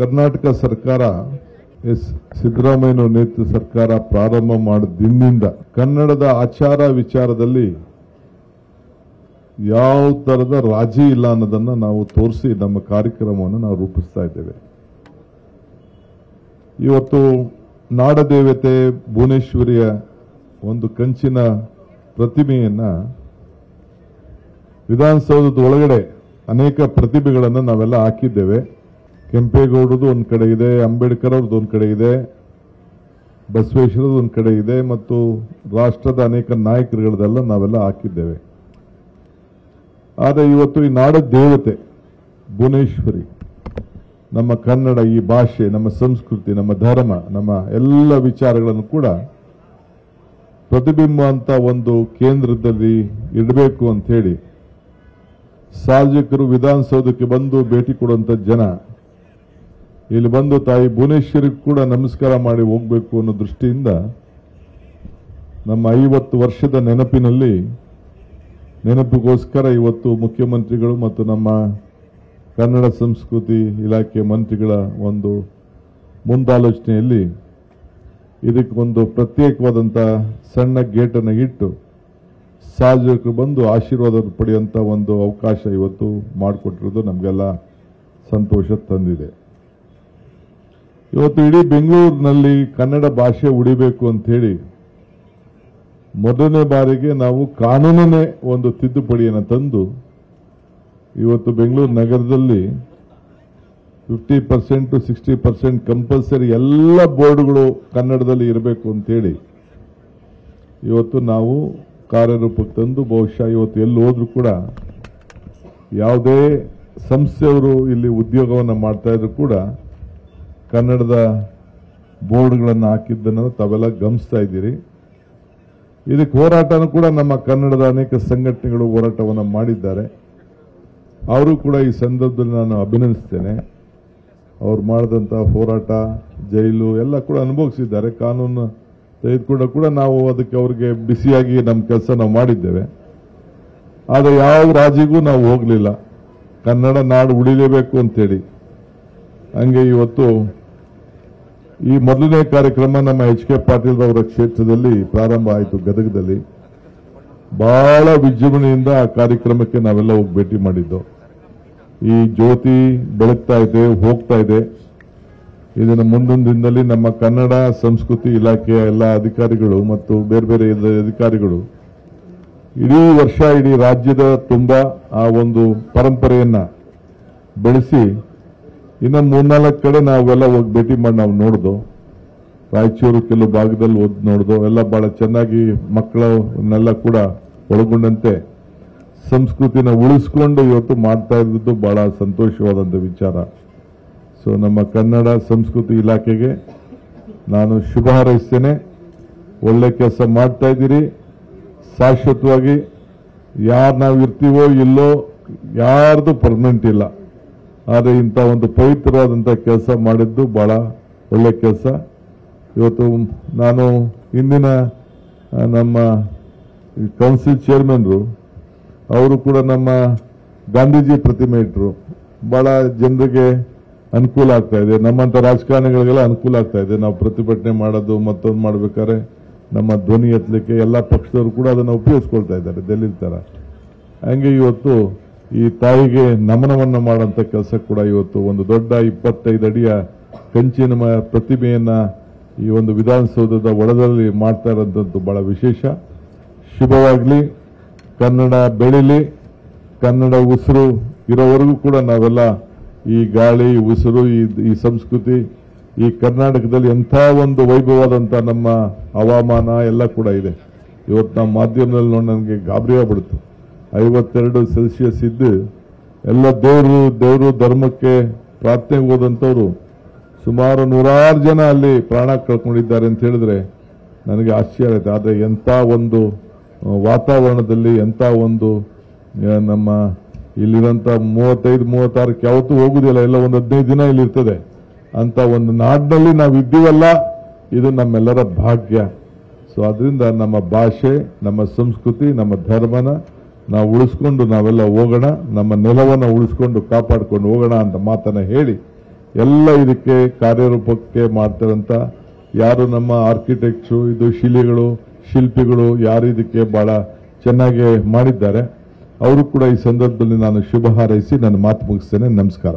ಕರ್ನಾಟಕ ಸರ್ಕಾರ ಎಸ್ ಸಿದ್ದರಾಮಯ್ಯ ನೇತೃತ್ವ ಸರ್ಕಾರ ಪ್ರಾರಂಭ ಮಾಡಿದ ದಿನದಿಂದ ಕನ್ನಡದ ಆಚಾರ ವಿಚಾರದಲ್ಲಿ ಯಾವ ತರದ ರಾಜಿ ಇಲ್ಲ ಅನ್ನೋದನ್ನ ನಾವು ತೋರಿಸಿ ನಮ್ಮ ಕಾರ್ಯಕ್ರಮವನ್ನು ನಾವು ರೂಪಿಸ್ತಾ ಇದ್ದೇವೆ. ಇವತ್ತು ನಾಡದೇವತೆ ಭುವನೇಶ್ವರಿಯ ಒಂದು ಕಂಚಿನ ಪ್ರತಿಮೆಯನ್ನ ವಿಧಾನಸೌಧದ ಒಳಗಡೆ ಅನೇಕ ಪ್ರತಿಭೆಗಳನ್ನು ನಾವೆಲ್ಲ ಹಾಕಿದ್ದೇವೆ. ಕೆಂಪೇಗೌಡರದು ಒಂದು ಕಡೆ ಇದೆ ಅಂಬೇಡ್ಕರ್ ಅವ್ರದ್ದು ಒಂದು ಕಡೆ ಇದೆ, ಬಸವೇಶ್ವರದ್ದು ಒಂದು ಕಡೆ ಇದೆ, ಮತ್ತು ರಾಷ್ಟ್ರದ ಅನೇಕ ನಾಯಕರುಗಳದೆಲ್ಲ ನಾವೆಲ್ಲ ಹಾಕಿದ್ದೇವೆ. ಆದರೆ ಇವತ್ತು ಈ ನಾಡ ದೇವತೆ, ಭುವನೇಶ್ವರಿ, ನಮ್ಮ ಕನ್ನಡ ಈ ಭಾಷೆ, ನಮ್ಮ ಸಂಸ್ಕೃತಿ, ನಮ್ಮ ಧರ್ಮ, ನಮ್ಮ ಎಲ್ಲ ವಿಚಾರಗಳನ್ನು ಕೂಡ ಪ್ರತಿಬಿಂಬ ಅಂತ ಒಂದು ಕೇಂದ್ರದಲ್ಲಿ ಇಡಬೇಕು ಅಂತ ಹೇಳಿ, ಸಾರ್ವಜನಿಕರು ವಿಧಾನಸೌಧಕ್ಕೆ ಬಂದು ಭೇಟಿ ಕೊಡುವಂಥ ಜನ ಇಲ್ಲಿ ಬಂದು ತಾಯಿ ಭುವನೇಶ್ವರಿ ಕೂಡ ನಮಸ್ಕಾರ ಮಾಡಿ ಹೋಗ್ಬೇಕು ಅನ್ನೋ ದೃಷ್ಟಿಯಿಂದ ನಮ್ಮ ಐವತ್ತು ವರ್ಷದ ನೆನಪಿನಲ್ಲಿ ನೆನಪಿಗೋಸ್ಕರ ಇವತ್ತು ಮುಖ್ಯಮಂತ್ರಿಗಳು ಮತ್ತು ನಮ್ಮ ಕನ್ನಡ ಸಂಸ್ಕೃತಿ ಇಲಾಖೆ ಮಂತ್ರಿಗಳ ಒಂದು ಮುಂದಾಲೋಚನೆಯಲ್ಲಿ ಇದಕ್ಕೊಂದು ಪ್ರತ್ಯೇಕವಾದಂಥ ಸಣ್ಣ ಗೇಟನ್ನು ಇಟ್ಟು ಸಾರ್ವಜನಿಕರು ಬಂದು ಆಶೀರ್ವಾದ ಪಡೆಯುವಂಥ ಒಂದು ಅವಕಾಶ ಇವತ್ತು ಮಾಡಿಕೊಟ್ಟಿರೋದು ನಮಗೆಲ್ಲ ಸಂತೋಷ ತಂದಿದೆ. ಇವತ್ತು ಇಡೀ ಬೆಂಗಳೂರಿನಲ್ಲಿ ಕನ್ನಡ ಭಾಷೆ ಉಳಿಬೇಕು ಅಂತ ಹೇಳಿ ಮೊದಲನೇ ಬಾರಿಗೆ ನಾವು ಕಾನೂನನ್ನೇ ಒಂದು ತಿದ್ದುಪಡಿಯನ್ನು ತಂದು ಇವತ್ತು ಬೆಂಗಳೂರು ನಗರದಲ್ಲಿ fifty percent to sixty percent compulsory ಎಲ್ಲ ಬೋರ್ಡ್ಗಳು ಕನ್ನಡದಲ್ಲಿ ಇರಬೇಕು ಅಂತೇಳಿ ಇವತ್ತು ನಾವು ಕಾರ್ಯರೂಪಕ್ಕೆ ತಂದು ಬಹುಶಃ ಇವತ್ತು ಎಲ್ಲಿ ಹೋದರೂ ಕೂಡ ಯಾವುದೇ ಸಂಸ್ಥೆಯವರು ಇಲ್ಲಿ ಉದ್ಯೋಗವನ್ನು ಮಾಡ್ತಾ ಇದ್ರು ಕೂಡ ಕನ್ನಡದ ಬೋರ್ಡ್ಗಳನ್ನು ಹಾಕಿದ್ದನ್ನು ತಾವೆಲ್ಲ ಗಮನಿಸ್ತಾ ಇದ್ದೀರಿ. ಇದಕ್ಕೆ ಹೋರಾಟನೂ ಕೂಡ ನಮ್ಮ ಕನ್ನಡದ ಅನೇಕ ಸಂಘಟನೆಗಳು ಹೋರಾಟವನ್ನು ಮಾಡಿದ್ದಾರೆ. ಅವರು ಕೂಡ ಈ ಸಂದರ್ಭದಲ್ಲಿ ನಾನು ಅಭಿನಂದಿಸ್ತೇನೆ. ಅವ್ರು ಮಾಡಿದಂಥ ಹೋರಾಟ, ಜೈಲು ಎಲ್ಲ ಕೂಡ ಅನುಭವಿಸಿದ್ದಾರೆ. ಕಾನೂನು ತೆಗೆದುಕೊಂಡ ಕೂಡ ನಾವು ಅದಕ್ಕೆ ಅವ್ರಿಗೆ ಬಿಸಿಯಾಗಿ ನಮ್ಮ ಕೆಲಸ ನಾವು ಮಾಡಿದ್ದೇವೆ. ಆದರೆ ಯಾವ ರಾಜಿಗೂ ನಾವು ಹೋಗಲಿಲ್ಲ. ಕನ್ನಡ ನಾಡು ಉಳಿಲೇಬೇಕು ಅಂತೇಳಿ. ಹಂಗೆ ಇವತ್ತು ಈ ಮೊದಲನೇ ಕಾರ್ಯಕ್ರಮ ನಮ್ಮ ಎಚ್ ಕೆ ಪಾಟೀಲ್ ಅವರ ಕ್ಷೇತ್ರದಲ್ಲಿ ಪ್ರಾರಂಭ ಆಯಿತು ಗದಗದಲ್ಲಿ. ಬಹಳ ವಿಜೃಂಭಣೆಯಿಂದ ಆ ಕಾರ್ಯಕ್ರಮಕ್ಕೆ ನಾವೆಲ್ಲ ಹೋಗಿ ಭೇಟಿ ಮಾಡಿದ್ದು. ಈ ಜ್ಯೋತಿ ಬೆಳಗ್ತಾ ಇದೆ, ಹೋಗ್ತಾ ಇದೆ. ಇದನ್ನು ಮುಂದೊಂದು ದಿನದಲ್ಲಿ ನಮ್ಮ ಕನ್ನಡ ಸಂಸ್ಕೃತಿ ಇಲಾಖೆಯ ಎಲ್ಲ ಅಧಿಕಾರಿಗಳು ಮತ್ತು ಬೇರೆ ಬೇರೆ ಅಧಿಕಾರಿಗಳು ಇಡೀ ವರ್ಷ ಇಡೀ ರಾಜ್ಯದ ತುಂಬ ಆ ಒಂದು ಪರಂಪರೆಯನ್ನ ಬೆಳೆಸಿ ಇನ್ನು ಮೂರ್ನಾಲ್ಕು ಕಡೆ ನಾವೆಲ್ಲ ಹೋಗಿ ಭೇಟಿ ಮಾಡಿ ನಾವು ನೋಡ್ದು. ರಾಯಚೂರು ಕೆಲವು ಭಾಗದಲ್ಲಿ ಓದ್ ನೋಡ್ದು. ಎಲ್ಲ ಬಹಳ ಚೆನ್ನಾಗಿ ಮಕ್ಕಳನ್ನೆಲ್ಲ ಕೂಡ ಒಳಗೊಂಡಂತೆ. ಸಂಸ್ಕೃತಿನ ಉಳಿಸ್ಕೊಂಡು ಇವತ್ತು ಮಾಡ್ತಾ ಇರೋದು ಬಹಳ ಸಂತೋಷವಾದಂಥ ವಿಚಾರ. ಸೊ ನಮ್ಮ ಕನ್ನಡ ಸಂಸ್ಕೃತಿ ಇಲಾಖೆಗೆ ನಾನು ಶುಭ ಹಾರೈಸ್ತೇನೆ. ಒಳ್ಳೆ ಕೆಲಸ ಮಾಡ್ತಾ ಇದ್ದೀರಿ. ಶಾಶ್ವತವಾಗಿ ಯಾರು ನಾವು ಇರ್ತೀವೋ ಇಲ್ಲೋ ಯಾರ್ದು ಪರ್ಮನೆಂಟ್ ಇಲ್ಲ. ಆದರೆ ಇಂಥ ಒಂದು ಪವಿತ್ರವಾದಂಥ ಕೆಲಸ ಮಾಡಿದ್ದು ಬಹಳ ಒಳ್ಳೆ ಕೆಲಸ. ಇವತ್ತು ನಾನು ಇಂದಿನ ನಮ್ಮ ಕೌನ್ಸಿಲ್ ಚೇರ್ಮನ್ರು ಅವರು ಕೂಡ ನಮ್ಮ ಗಾಂಧೀಜಿ ಪ್ರತಿಮೆ ಇಟ್ಟರು ಬಹಳ ಜನರಿಗೆ ಅನುಕೂಲ ಆಗ್ತಾ ಇದೆ. ನಮ್ಮಂಥ ರಾಜಕಾರಣಿಗಳಿಗೆಲ್ಲ ಅನುಕೂಲ ಆಗ್ತಾ ಇದೆ. ನಾವು ಪ್ರತಿಭಟನೆ ಮಾಡೋದು, ಮತ್ತೊಂದು ಮಾಡ್ಬೇಕಾದ್ರೆ ನಮ್ಮ ಧ್ವನಿ ಎತ್ತಲಿಕ್ಕೆ ಎಲ್ಲ ಪಕ್ಷದವರು ಕೂಡ ಅದನ್ನು ಉಪಯೋಗಿಸ್ಕೊಳ್ತಾ ಇದ್ದಾರೆ ದಲಿತ ಥರ ಹಂಗೆ ಇವತ್ತು ಈ ತಾಯಿಗೆ ನಮನವನ್ನ ಮಾಡುವಂತ ಕೆಲಸ ಕೂಡ ಇವತ್ತು ಒಂದು ದೊಡ್ಡ ಇಪ್ಪತ್ತೈದು ಅಡಿಯ ಕಂಚಿನ ಪ್ರತಿಮೆಯನ್ನ ಈ ಒಂದು ವಿಧಾನಸೌಧದ ಒಳದಲ್ಲಿ ಮಾಡ್ತಾ ಇರೋದಂತ ಬಹಳ ವಿಶೇಷ. ಶುಭವಾಗ್ಲಿ. ಕನ್ನಡ ಬೆಳಿಲಿ. ಕನ್ನಡ ಉಸಿರು ಇರೋವರೆಗೂ ಕೂಡ ನಾವೆಲ್ಲ ಈ ಗಾಳಿ, ಉಸಿರು ಈ ಸಂಸ್ಕೃತಿ, ಈ ಕರ್ನಾಟಕದಲ್ಲಿ ಎಂಥ ಒಂದು ವೈಭವವಾದಂಥ ನಮ್ಮ ಹವಾಮಾನ ಎಲ್ಲ ಕೂಡ ಇದೆ. ಇವತ್ತು ನಮ್ಮ ಮಾಧ್ಯಮದಲ್ಲಿ ನೋಡಿ ನನಗೆ ಗಾಬರಿ ಆಗ್ಬಿಡ್ತು. ಐವತ್ತೆರಡು ಸೆಲ್ಸಿಯಸ್ ಇದ್ದು, ಎಲ್ಲ ದೇವರು ದೇವರು ಧರ್ಮಕ್ಕೆ ಪ್ರಾರ್ಥನೆ ಹೋದಂಥವ್ರು ಸುಮಾರು ನೂರಾರು ಜನ ಅಲ್ಲಿ ಪ್ರಾಣ ಕಳ್ಕೊಂಡಿದ್ದಾರೆ ಅಂತ ಹೇಳಿದ್ರೆ ನನಗೆ ಆಶ್ಚರ್ಯ ಆಯಿತು ಆದರೆ ಎಂಥ ಒಂದು ವಾತಾವರಣದಲ್ಲಿ, ಎಂಥ ಒಂದು ನಮ್ಮ ಇಲ್ಲಿರೋಂಥ ಮೂವತ್ತೈದು, ಮೂವತ್ತಾರಕ್ಕೆ ಯಾವತ್ತೂ ಹೋಗುದಿಲ್ಲ. ಎಲ್ಲ ಒಂದು ಹದಿನೈದು ದಿನ ಇಲ್ಲಿ ಇರ್ತದೆ. ಅಂತ ಒಂದು ನಾಡಿನಲ್ಲಿ ನಾವು ಇದ್ದೀವಲ್ಲ, ಇದು ನಮ್ಮೆಲ್ಲರ ಭಾಗ್ಯ. ಸೊ ಅದರಿಂದ ನಮ್ಮ ಭಾಷೆ, ನಮ್ಮ ಸಂಸ್ಕೃತಿ, ನಮ್ಮ ಧರ್ಮನ ನಾವು ಉಳಿಸ್ಕೊಂಡು ನಾವೆಲ್ಲ ಹೋಗೋಣ, ನಮ್ಮ ನೆಲವನ್ನು ಉಳಿಸ್ಕೊಂಡು ಕಾಪಾಡ್ಕೊಂಡು ಹೋಗೋಣ ಅಂತ ಮಾತನ್ನು ಹೇಳಿ, ಎಲ್ಲ ಇದಕ್ಕೆ ಕಾರ್ಯರೂಪಕ್ಕೆ ಮಾಡ್ತಾರಂತ ಯಾರು ನಮ್ಮ ಆರ್ಕಿಟೆಕ್ಟ್ಸು ಇದು ಶಿಲೆಗಳು, ಶಿಲ್ಪಿಗಳು ಯಾರು ಇದಕ್ಕೆ ಬಹಳ ಚೆನ್ನಾಗಿ ಮಾಡಿದ್ದಾರೆ, ಅವರು ಕೂಡ ಈ ಸಂದರ್ಭದಲ್ಲಿ ನಾನು ಶುಭ ಹಾರೈಸಿ ನನ್ನ ಮಾತು ಮುಗಿಸ್ತೇನೆ. ನಮಸ್ಕಾರ.